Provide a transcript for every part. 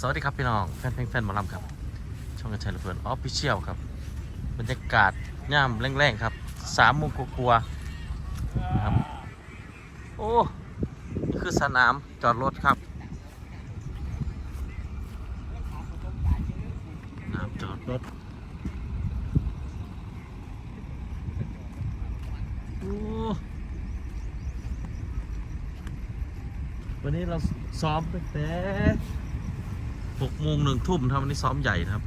สวัสดีครับพี่น้องแฟนเพลงแฟนหมอลำครับ ช่องกระชายระเบิดออฟฟิเชียลครับ บรรยากาศย่ามแรงๆครับสามโมงกลัวๆนะครับ โอ้นี่คือสนามจอดรถครับสนามจอดรถโอ้วันนี้เราซ้อมตั้งแต่ หกโมงหนึ่งทุ่มทำวันนี้ซ้อมใหญ่นะครับ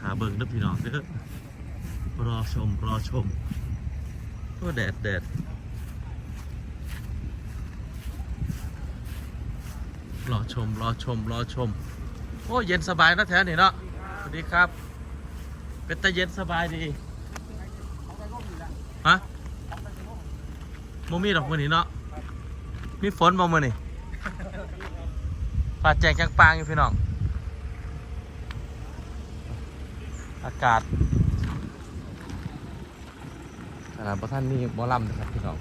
หาเบิ่งเด้อพี่น้องเด้อรอชม รอชมโอ้แดดแดดรอชม รอชม รอชม โอ้เย็นสบายนะแท้นี่เนาะสวัสดีครับ เป็นตาเย็นสบายดีฮะโมมีดอกมือนี่เนาะมีฝนบ่มือนี่ ปาแจงจังปางอยู่พี่น้อง อากาศขนาดพระท่านนี่หมอลำนะครับพี่น้อง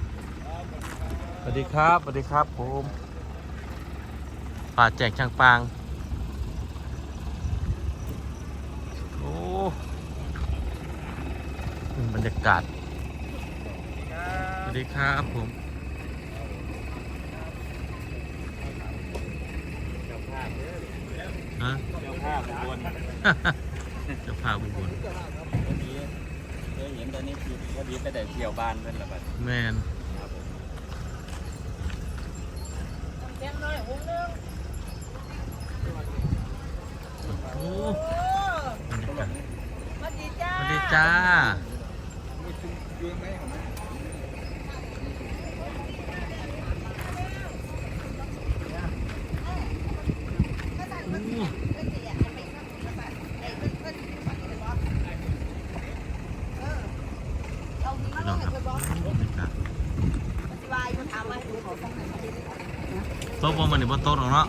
สวัสดีครับ สวัสดีครับผมป่าแจกช่างปาง โอ้บรรยากาศ สวัสดีครับผม ฮะเจ้าภาพบนจะพาบุญบุญวันนี้เคยเห็นตอนนี้คือวันนี้ไปแต่เที่ยวบ้านเพิ่นละบัดแมนครับผมโอ้บรรยากาศสวัสดีจ้าสวัสดีจ้า พี่น้องครับบรรยากาศ โต๊ะบนมันนี่บนโต๊ะหรอกเนาะ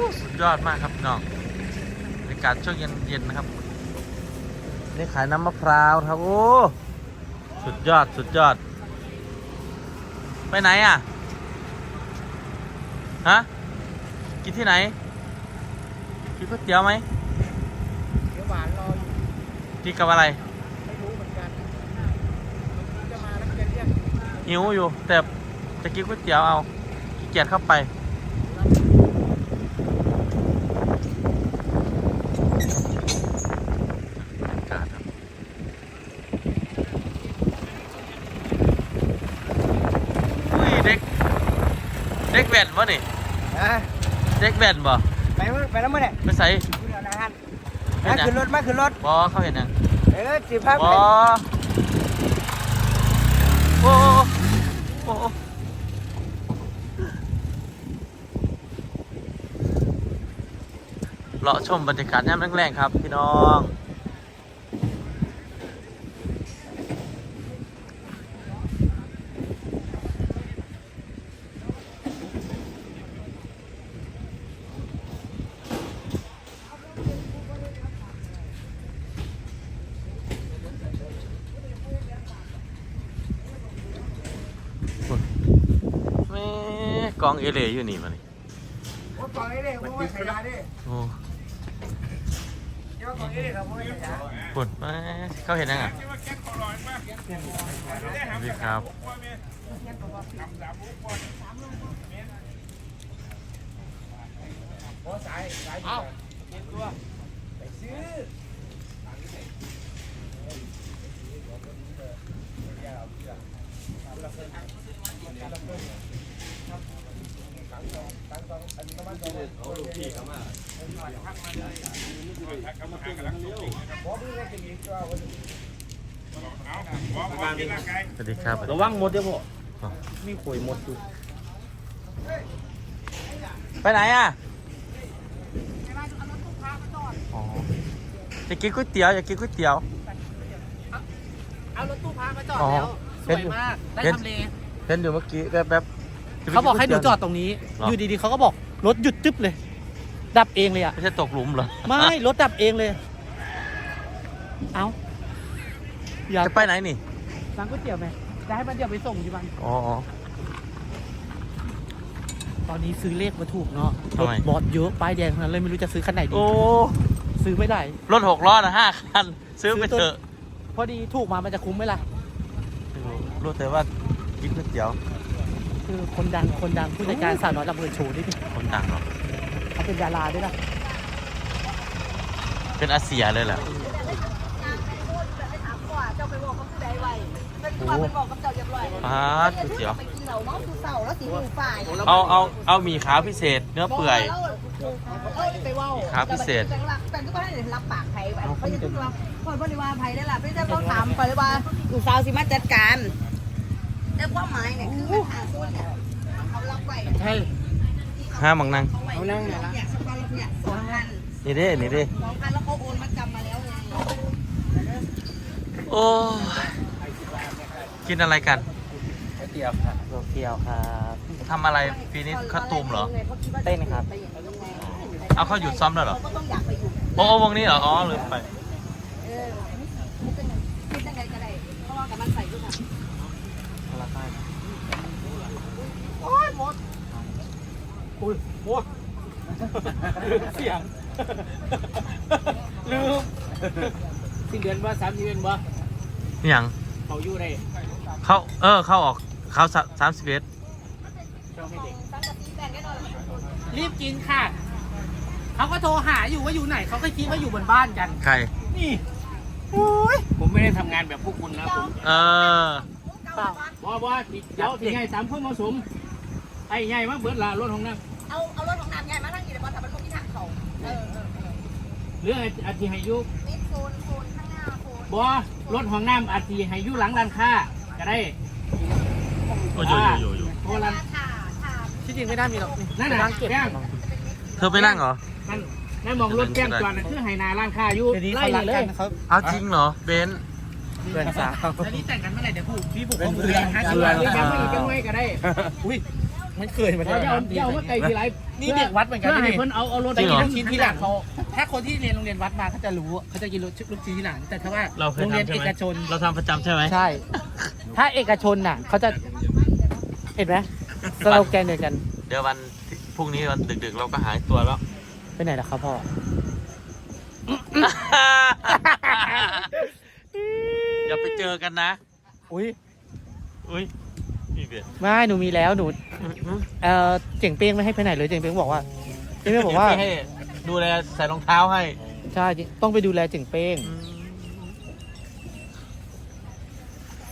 ยอดยอดมากครับพี่น้องบรรยากาศช่วงเย็นๆนะครับ นี่ขายน้ำมะพร้าวครับ โอ้ สุดยอด สุดยอด ไปไหนอะ ฮะ กินที่ไหน กินก๋วยเตี๋ยวไหมเดี๋ยวหวานรออยู่ กินกับอะไร ไม่รู้เหมือนกันจะมาแล้วจะเรียกหิวอยู่ แต่จะกินก๋วยเตี๋ยวเอาขี้เกียจเข้าไป อากาศครับอุ้ยเด็ก เด็ก แว่นบ่นี่นะเด็กแว่นบ่ไปเมื่อไปแล้วเมื่อไหร่ไปใส่คุณเอาอาหารเห็มานยังขึ้นรถมาขึ้นรถบ่เขาเห็นยังเออสิบห้าบ่โอ้โอ้โอ้เลาะชมบรรยากาศยามแรงๆครับ พี่น้อง แม่ กองเอเลอยู่นี่มานี่ว่าก่อนนี้เลยว่าขยะดิโอ้เดี๋ยวก่อนนี้เลยครับว่าขยะปุ่นแม่เขาเห็นยังอะสวัสดีครับโอ้สายสายเอาเก็บตัวไปซื้อ สวัสดีครับระวังหมดเด้อพ่ออ๋อมีข่อยหมดอยู่ไปไหนอะอ๋อจะกินก๋วยเตี๋ยวอยากกินก๋วยเตี๋ยวอเอารถตู้พามาจอดอ๋อแล้วสเห็นวยอยู่มาก ได้เห็นทำเลเห็นอยู่เมื่อกี้แป๊บแป๊บจะไป เขาบอกให้หนูก๋วยจตี๋อยวดตรงนี้เหรออยู่ดีๆเขาก็บอกรถหยุดจึ๊บเลย ดับเองเลยอะ ไม่ใช่ตกหลุมเหรอไม่ รถดับเองเลย เอาอยากจะไปไหนนี่ ร้านก๋วยเตี๋ยวไหมจะให้มันเดี๋ยวไปส่งที่บ้านอ๋ออ๋อ ตอนนี้ซื้อเลขมาถูกเนาะทำรถไม บอสเยอะป้ายแดงทั้งนั้นเลยไม่รู้จะซื้อคันไหนดี โอ้ ซื้อไม่ได้ รถหกล้อนะห้าคัน ซื้อไปซื้อตัวเถอะพอดีถูกมามันจะคุ้มไหมล่ะ ไม่รู้รู้แต่ว่ากินก๋วยเตี๋ยว คือคนดังคนดังผู้จัดการสาวน้อยลำเพลินโชว์นี่ดิคนดังเนาะเขาเป็นดาราด้วยนะเป็นอาเซียเลยแหละเจ้าไปบอกกับผู้ใดไว้เป็นความเป็นบอกกับเจ้าเรียบร้อยปาดก๋วยเตี๋ยวไปกินเหล้าเมาสุเสาแล้วสีหูฝ่ายเอาเอาเอาหมี่ขาวพิเศษ เนื้อเปื่อยเราไปเว้าครับพิเศษแต่ละแต่ทุกคนได้รับปากไผ่ไปเขาจะทุกคนคนบริวารไผ่ได้ล่ะไม่ใช่เขาถามไปเลยว่าลูกสาวสิมาจัดการ แต่ความหมายเนี่ยคือมันหาคนเนี่ยเขารับไว้ใช่ห้ามังนังเขานั่งเนี่ยละสกอร์เนี่ยสองพันนี่เด้นี่เด้สองพันแล้วเขาโอนมาจำมาแล้วไงโอ้ยกินอะไรกันก๋วยเตี๋ยวค่ะโตเกียวครับทำอะไรปีนี้ข้าวตูมเหรอ เต้นครับ เอาเขาหยุดซ้อมแล้วเหรอเขาก็ต้องอยากไปอยู่โอ้โอ้วงนี้เหรอ อ๋อลืมไป เออคิดยังไงก็ได้เพราะว่ากับมันใส่ด้วยกันโอ้ยหมด อุ้ยโอ้เสียง ลืมสิ้นเดือนว่าสามสิบเดือนว่านี่ยังเขาอยู่ได้เข้าเออ เข้าออกเข้าสามสิบเอ็ดช่องให้เด็กตั้งแต่ตีแบนก็โดนรีบกินค่ะ เขาก็โทรหาอยู่ว่าอยู่ไหน เขาก็คิดว่าอยู่บนบ้านกัน ใคร นี่โอ้ยผมไม่ได้ทำงานแบบพวกคุณนะผมเออเปล่าบอบอเดี๋ยวที่ไงสามคนผสมไอ้ไงมาเบิดละรถของน้ เอาเอารถของน้ำใหญ่มาทั้งอยู่ในบอลแต่มันก็มีทางเขาเออเออเออำหรืออาทิให้ยุนี่โซนโซนข้างหน้าโซนบอรถของน้ำอาทิให้ยุหลังร้านค้าก็ได้โอ้ยอยู่อยู่อยู่โทรร้านถ่าถ่าที่จริงไม่น่ามีหรอกนั่นนั่น่ะแก้มเธอไปนั่งเหรอ นั่นนั่นมองรถแก้มจอดน่ะคือไฮนาร้านค้าอยู่ไล่เลยเอาจริงเหรอเบนซ์ เพื่อนสาว แล้วนี่แต่งกันเมื่อไหร่เดี๋ยวผูกพี่ผูกข้อมือกันห้าสิบบาทหรือยังไม่อีกจังไว้ก็ได้ อุ้ย มันเคยมาได้เอาเอามาไกลทีไรนี่เด็กวัดเหมือนกันให้เพิ่นเอาเอารถไปกินลูกชิ้นที่หลังเขาถ้าคนที่เรียนโรงเรียนวัดมาเขาจะรู้เขาจะกินลูกชิ้นที่หลังแต่ถ้าว่าเราเคยโรงเรียนทำใช่เอไหมกชนเราทำประจำใช่ไหมใช่ ถ้าเอกชนน่ะเขาจะเห็นไหมสโลแกนเดียวกัน เดี๋ยววันที่พรุ่งนี้วันดึกๆ เราก็หายตัวแล้วไปไหนล่ะครับพ่ออย่าไปเจอกันนะ อุ้ยอุ้ยนี่ เบียดไม่หนูมีแล้วหนูเออเจ๋งเป้งไม่ให้ไปไหนเลยเจ๋งเป้งบอกว่าเจ๋งเป้งบอกว่าให้ดูแลใส่รองเท้าให้ใช่ต้องไปดูแลเจ๋งเป้ง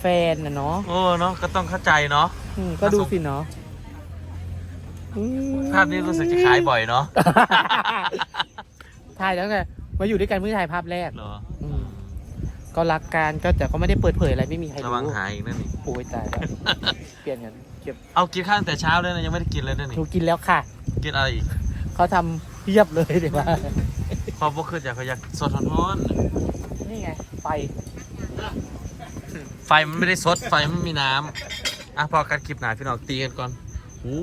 แฟนน่ะเนาะโอ้เนาะก็ต้องเข้าใจเนาะอืมก็ดูสิเนาะอืมภาพนี้รู้สึกจะขายบ่อยเนาะถ่ายแล้วไงมาอยู่ด้วยกันเมื่อถ่ายภาพแรกเหรออืมก็รักกันก็แต่ก็ไม่ได้เปิดเผยอะไรไม่มีใครระรู้วังหายอีกนั่นนี่โอ้ยตายแล้ว เปลี่ยนกันเก็บเอากินข้าวตั้งแต่เช้าเลยนะยังไม่ได้กินเลยนะหนี่นูกินแล้วค่ะ กินอะไรอีกเขาทำเพียบเลยเดี๋ยวว่า พอพวกขึ้นอยากเขาอยากสดร้อนนี่ไงไฟๆไฟมันไม่ได้สดไฟมันมีน้ำอะพอการคลิปหนาพี่น้องตีกันก่อนโอ้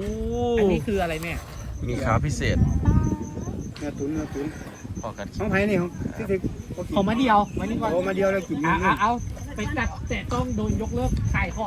อันนี้คืออะไรเนี่ยมีขาวพิเศษเนื้อตุ๋นเนื้อตุ๋นพอกันของไผ่นี่ของที่ที่ของมาเดียวมานี่ก่อนโอ้มาเดียวแล้วกินเอาเอาเอาไปจัดแต่ต้องโดนยกเลิกขายของ